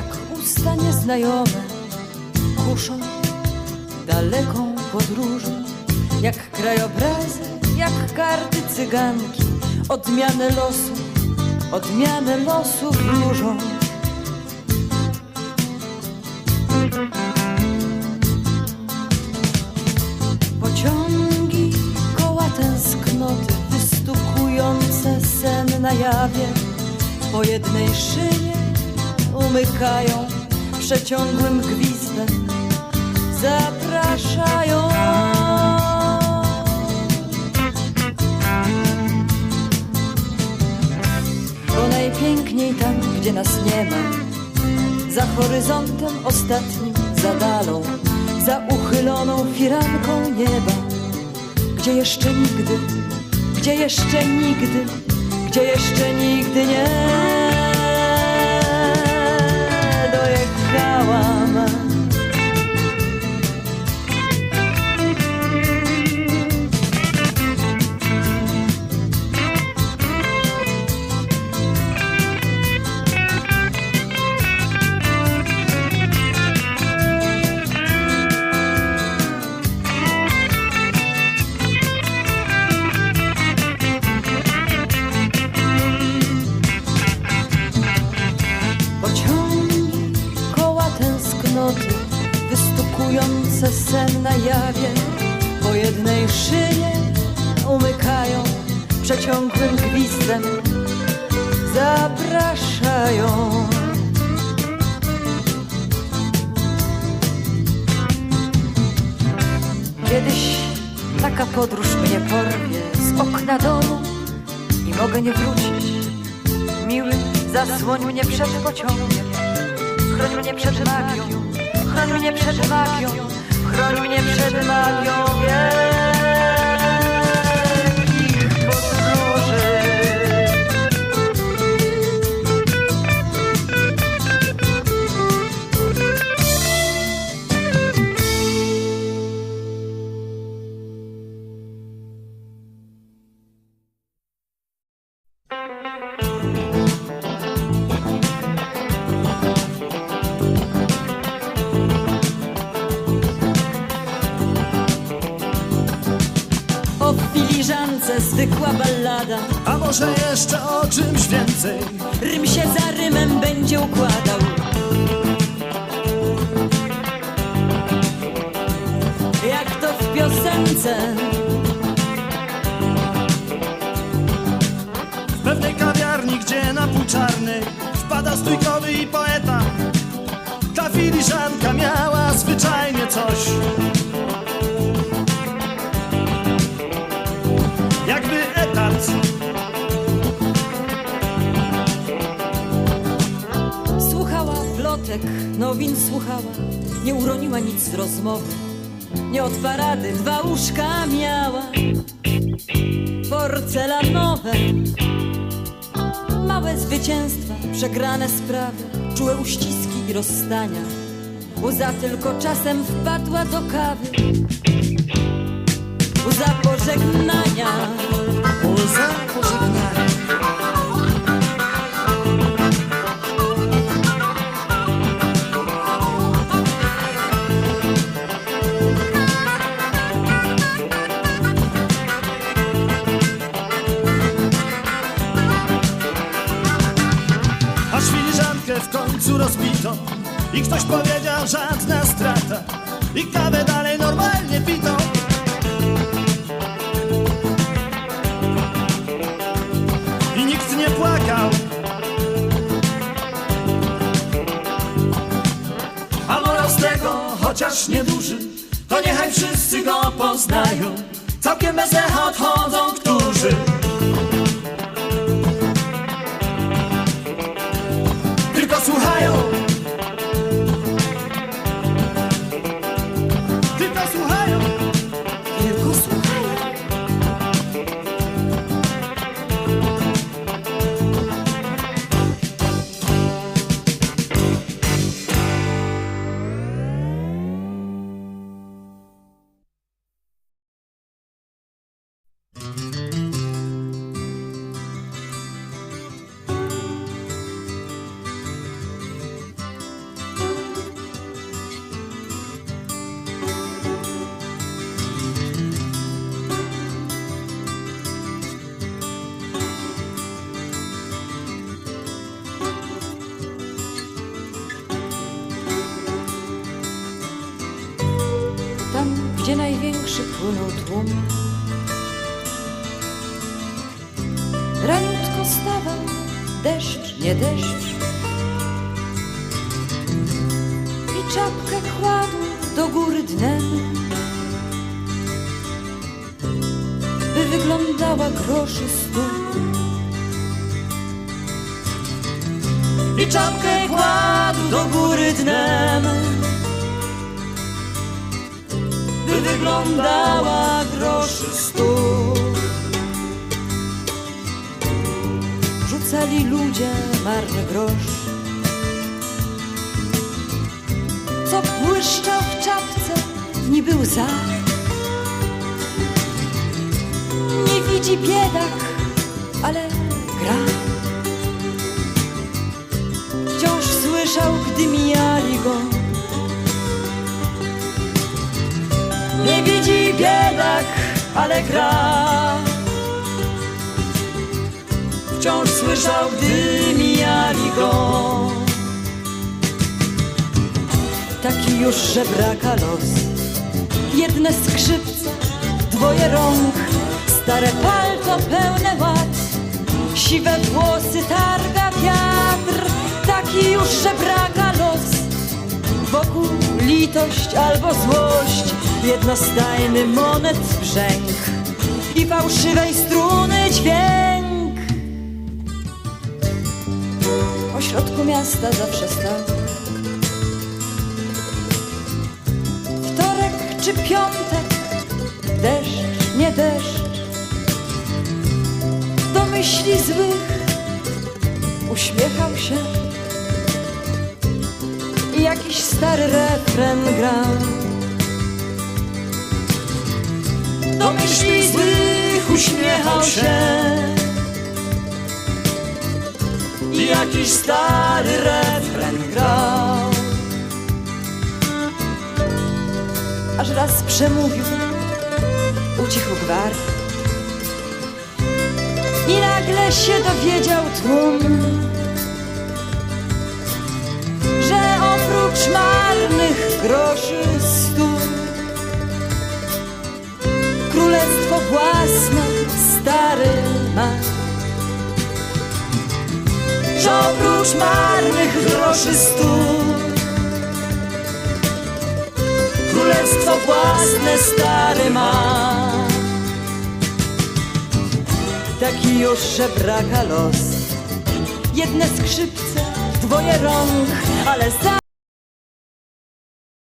jak usta nieznajome, kuszą daleką podróżą, jak krajobrazy, jak karty cyganki, odmianę losu, odmianę losu wróżą. Pociągi, koła tęsknoty, wystukujące sen na jawie, po jednej szynie umykają przeciągłym gwizdem, zapraszają. Bo najpiękniej tam, gdzie nas nie ma, za horyzontem ostatnim, za dalą, za uchyloną firanką nieba, gdzie jeszcze nigdy, gdzie jeszcze nigdy, gdzie jeszcze nigdy nie cuando jednej szynie umykają przeciągłym gwizdem, zapraszają. Kiedyś taka podróż mnie porwie z okna domu i mogę nie wrócić. Miły, zasłoń mnie przed pociągiem, chroń mnie przed magią, chroń mnie przed magią, chroń mnie przed magią wielkich zwykła ballada, A może jeszcze o czymś więcej? rym się za rymem będzie układał. Jak to w piosence, W pewnej kawiarni, gdzie na pół czarny wpada stójkowy i poeta. Ta filiżanka miała zwyczajnie coś. Plotek, nowin słuchała, nie uroniła nic z rozmowy. Nie od parady dwa łóżka miała, porcelanowe. Małe zwycięstwa, przegrane sprawy, czułe uściski i rozstania. Łza tylko czasem wpadła do kawy. Łza pożegnania. Łza pożegnania. I ktoś powiedział żadna strata. I kawę dalej normalnie pitą. I nikt nie płakał. A morał z tego, chociaż nieduży To niechaj wszyscy go poznają. Całkiem bez echa odchodzą którzy Tylko słuchają największy płynął tłum. Raniutko stawał deszcz, nie deszcz i czapkę kładł do góry dnem, by wyglądała groszy stół. I czapkę kładł do góry dnem, wyglądała groszy stół. Rzucali ludzie marny grosz, co błyszczał w czapce, niby łza. Nie widzi biedak, ale gra. Wciąż słyszał, gdy mijali biedak, ale gra. Wciąż słyszał, gdy mijali go. Taki już żebraka los. Jedne skrzypce, dwoje rąk, stare palto pełne ład. Siwe włosy targa wiatr, taki już żebraka los. Wokół litość albo złość, jednostajny monet brzęk i fałszywej struny dźwięk. Po środku miasta zawsze stał Wtorek czy piątek, deszcz, nie deszcz. Do myśli złych uśmiechał się jakiś stary refren grał Do myśli złych uśmiechał się. I jakiś stary refren grał aż raz przemówił, ucichł gwar. I nagle się dowiedział tłum, Oprócz marnych groszy stu, królestwo własne stary ma. Taki już żebraka los, jedne skrzypce, dwoje rąk, ale za